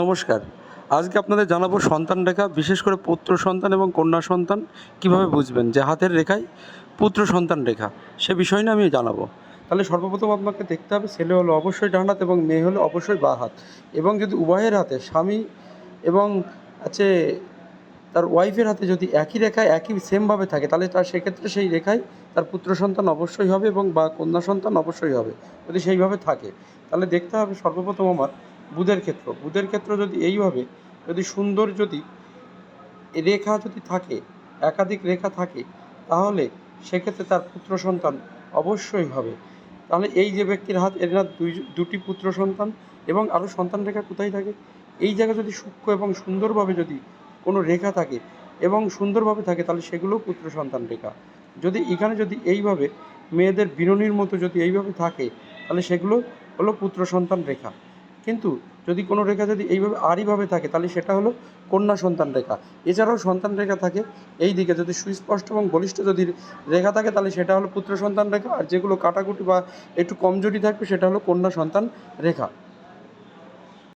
নমস্কার। আজকে আপনাদের জানাব সন্তান রেখা, বিশেষ করে পুত্র সন্তান এবং কন্যা সন্তান কীভাবে বুঝবেন? যে হাতের রেখায় পুত্র সন্তান রেখা, সে বিষয় নিয়ে আমি জানাব। তাহলে সর্বপ্রথম আপনাকে দেখতে হবে, ছেলে হলো অবশ্যই ডান হাত এবং মেয়ে হলো অবশ্যই বা হাত। এবং যদি উভয়ের হাতে, স্বামী এবং আছে তার ওয়াইফের হাতে যদি একই রেখায় একই সেমভাবে থাকে, তাহলে তার সেক্ষেত্রে সেই রেখায় তার পুত্র সন্তান অবশ্যই হবে এবং বা কন্যা সন্তান অবশ্যই হবে। যদি সেইভাবে থাকে, তাহলে দেখতে হবে সর্বপ্রথম আমার বুধের ক্ষেত্র। বুধের ক্ষেত্র যদি এইভাবে, যদি সুন্দর যদি রেখা যদি থাকে, একাধিক রেখা থাকে, তাহলে সেক্ষেত্রে তার পুত্র সন্তান অবশ্যই হবে। তাহলে এই যে ব্যক্তির হাত, এর না দুই, দুটি পুত্র সন্তান এবং আরও সন্তান রেখা কোথায় থাকে? এই জায়গায় যদি সূক্ষ্ম এবং সুন্দরভাবে যদি কোনো রেখা থাকে এবং সুন্দরভাবে থাকে, তাহলে সেগুলো পুত্র সন্তান রেখা। যদি এখানে যদি এইভাবে মেয়েদের বিননির মতো যদি এইভাবে থাকে, তাহলে সেগুলো হলো পুত্র সন্তান রেখা। কিন্তু যদি কোনো রেখা যদি এইভাবে আরইভাবে থাকে, তাহলে সেটা হলো কন্যা সন্তান রেখা। এছাড়াও সন্তান রেখা থাকে, এই দিকে যদি সুস্পষ্ট এবং বলিষ্ঠ যদি রেখা থাকে, তাহলে সেটা হলো পুত্র সন্তান রেখা। আর যেগুলো কাটাকুটি বা একটু কমজোরি থাকবে, সেটা হলো কন্যা সন্তান রেখা।